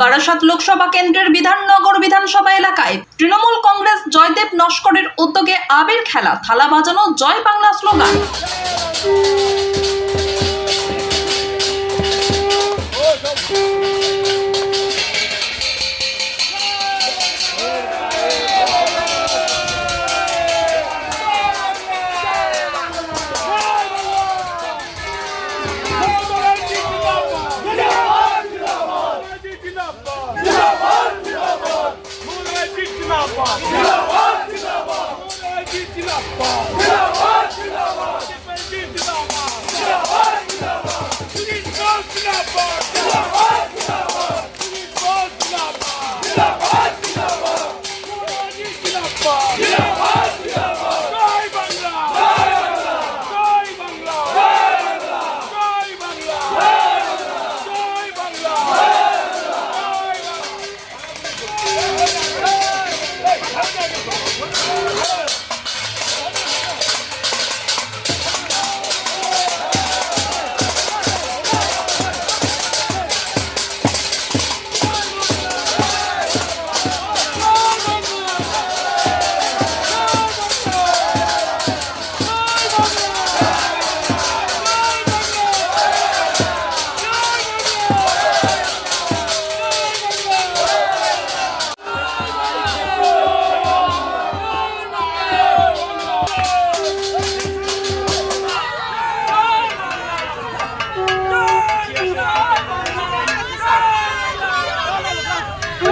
বারাসাত লোকসভা কেন্দ্রের বিধাননগর বিধানসভা এলাকায় তৃণমূল কংগ্রেস জয়দেব নস্করের উদ্যোগে আবির খেলা, থালা বাজানো, Joy Bangla slogan. Dilawat, Dilawat, Dilawat. Muhammedi Dilawat, Dilawat, Dilawat. Efendi Dilawat, Dilawat, Dilawat. Dilawat, Dilawat.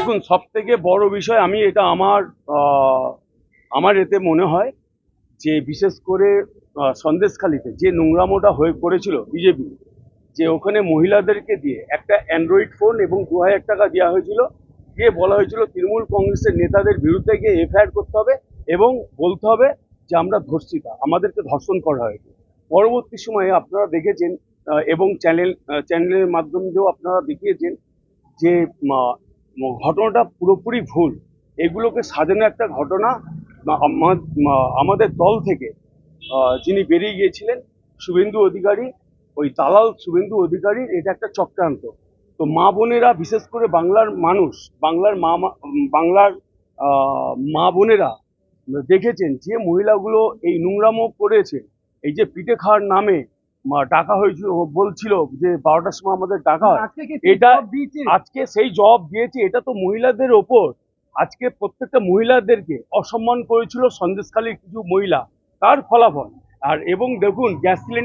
দেখুন সব থেকে বড় বিষয় আমি এটা আমার আমার এতে মনে হয় যে বিশেষ করে সন্দেশখালিতে যে নোংরামোটা হয়ে করেছিল বিজেপি, যে ওখানে মহিলাদেরকে দিয়ে একটা অ্যান্ড্রয়েড ফোন এবং দু হাজার টাকা দেওয়া হয়েছিল, দিয়ে বলা হয়েছিল তৃণমূল কংগ্রেসের নেতাদের বিরুদ্ধে গিয়ে এফআইআর করতে হবে এবং বলতে হবে যে আমরা ধর্ষিতা আমাদেরকে ধর্ষণ করা হয়েছে। পরবর্তী সময়ে আপনারা দেখেছেন এবং চ্যানেল চ্যানেলের মাধ্যমেও আপনারা দেখিয়েছেন যে ঘটনাটা পুরোপুরি ভুল। এগুলোকে সাজানো একটা ঘটনা আমাদের দল থেকে যিনি বেরিয়ে গিয়েছিলেন, শুভেন্দু অধিকারী, ওই দালাল শুভেন্দু অধিকারী এটা একটা চক্রান্ত। তো মা বোনেরা, বিশেষ করে বাংলার মানুষ, বাংলার মা বাংলার মা বোনেরা দেখেছেন যে মহিলাগুলো এই নোংরামো করেছে। এই যে পিঠে খাওয়ার নামে ডাকা হয়েছিল বলছিল যে বারোটার সময় আমাদের টাকা হয়। এটা আজকে সেই জব দিয়েছে এটা তো মহিলাদের ওপর। আজকে প্রত্যেকটা মহিলাদেরকে অসম্মান করেছিল সন্দেশখালীর কিছু মহিলা তার ফলাফল। আর এবং দেখুন গ্যাস সিলিন্ডার